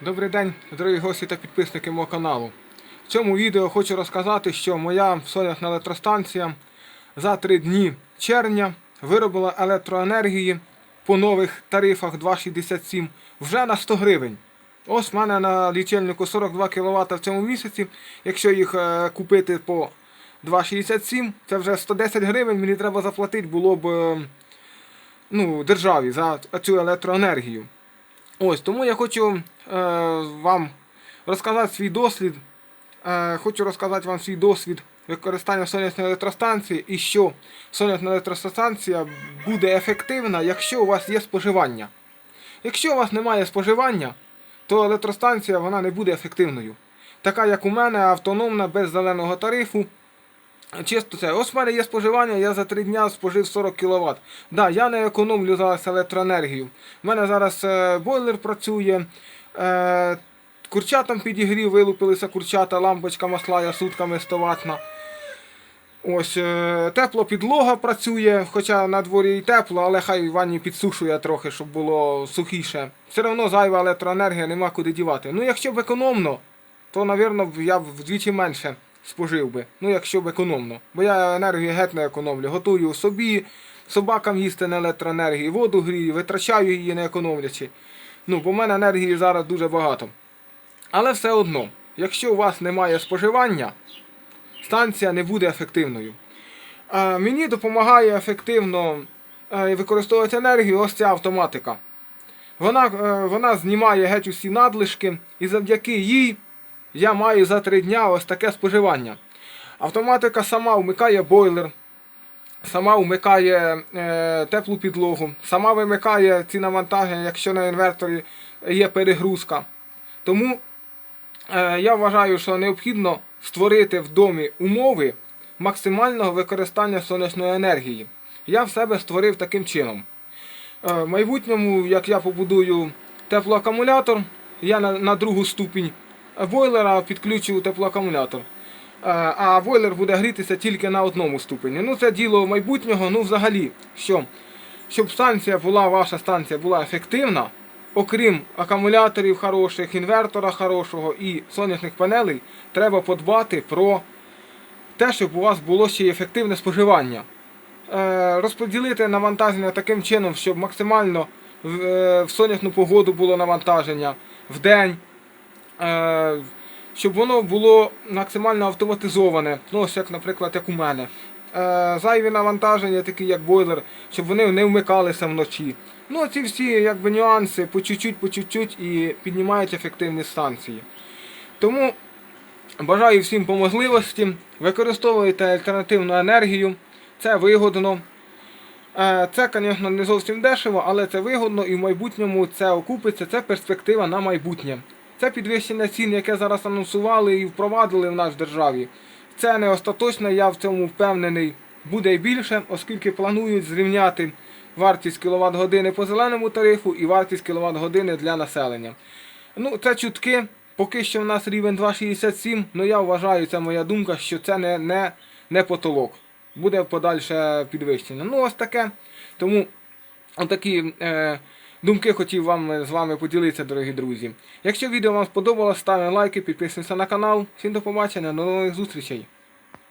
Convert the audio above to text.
Добрий день, дорогі гості та підписники мого каналу. В цьому відео хочу розказати, що моя сонячна електростанція за 3 дні червня виробила електроенергії по нових тарифах 2,67 вже на 100 гривень. Ось в мене на лічильнику 42 кВт в цьому місяці. Якщо їх е, купити по 2,67, це вже 110 гривень мені треба заплатити було б е, ну, державі за цю електроенергію. Ось тому я хочу е, вам розказати свій досвід. Е, хочу розказати вам свій досвід використання сонячної електростанції і що сонячна електростанція буде ефективна, якщо у вас є споживання. Якщо у вас немає споживання, то електростанція вона не буде ефективною. Така як у мене, автономна, без зеленого тарифу. Чисто це. Ось в мене є споживання, я за 3 дня спожив 40 кВт. Да, я не економлю зараз електроенергію. У мене зараз е, бойлер працює. Е, курчатам підігрів, вилупилися курчата, лампочка масла я сутками 100 ватна. Ось, е, тепло підлога працює, хоча на дворі і тепло, але хай в ванні підсушує трохи, щоб було сухіше. Все одно зайва електроенергія нема куди дівати. Ну, якщо б економно, то, напевно, я б вдвічі менше спожив би. Ну, якщо б економно. Бо я енергію геть не економлю. Готую собі, собакам їсти на електроенергії, воду грію, витрачаю її не економлячи. Ну, бо в мене енергії зараз дуже багато. Але все одно, якщо у вас немає споживання, станція не буде ефективною. А мені допомагає ефективно е, використовувати енергію ось ця автоматика. Вона, е, вона знімає геть усі надлишки, і завдяки їй я маю за три дня ось таке споживання. Автоматика сама вмикає бойлер, сама вмикає е, теплу підлогу, сама вимикає ці навантаження, якщо на інверторі є перегрузка. Тому е, я вважаю, що необхідно створити в домі умови максимального використання сонячної енергії. Я в себе створив таким чином. Е, В майбутньому, як я побудую теплоакумулятор, я на, на другу ступінь бойлера підключу теплоакумулятор. Е, А бойлер буде грітися тільки на одному ступені. Ну це діло майбутнього. Ну взагалі, що щоб станція була, ваша станція була ефективна, окрім акумуляторів хороших, інвертора хорошого і сонячних панелей, треба подбати про те, щоб у вас було ще й ефективне споживання. Е, Розподілити навантаження таким чином, щоб максимально в, е, сонячну погоду було навантаження, в день, щоб воно було максимально автоматизоване, ну ось як, наприклад, як у мене. Е, Зайві навантаження, такі як бойлер, щоб вони не вмикалися вночі. Ну, ці всі якби, нюанси по чуть-чуть, по чуть-чуть і піднімають ефективність станції. Тому бажаю всім по можливості, використовуйте альтернативну енергію, це вигодно. Е, Це, звісно, не зовсім дешево, але це вигодно і в майбутньому це окупиться, це перспектива на майбутнє. Це підвищення цін, яке зараз анонсували і впровадили в нас в державі. Це не остаточно, я в цьому впевнений, буде і більше, оскільки планують зрівняти вартість кіловат години по зеленому тарифу і вартість кіловат години для населення. Ну, це чутки. Поки що в нас рівень 2,67, але я вважаю, це моя думка, що це не, не, не потолок. Буде подальше підвищення. Ну, ось таке. Тому отакі е, думки хотів вам з вами поділитися, дорогі друзі. Якщо відео вам сподобалось, ставимо лайки, підписуємося на канал. Всім до побачення, до нових зустрічей.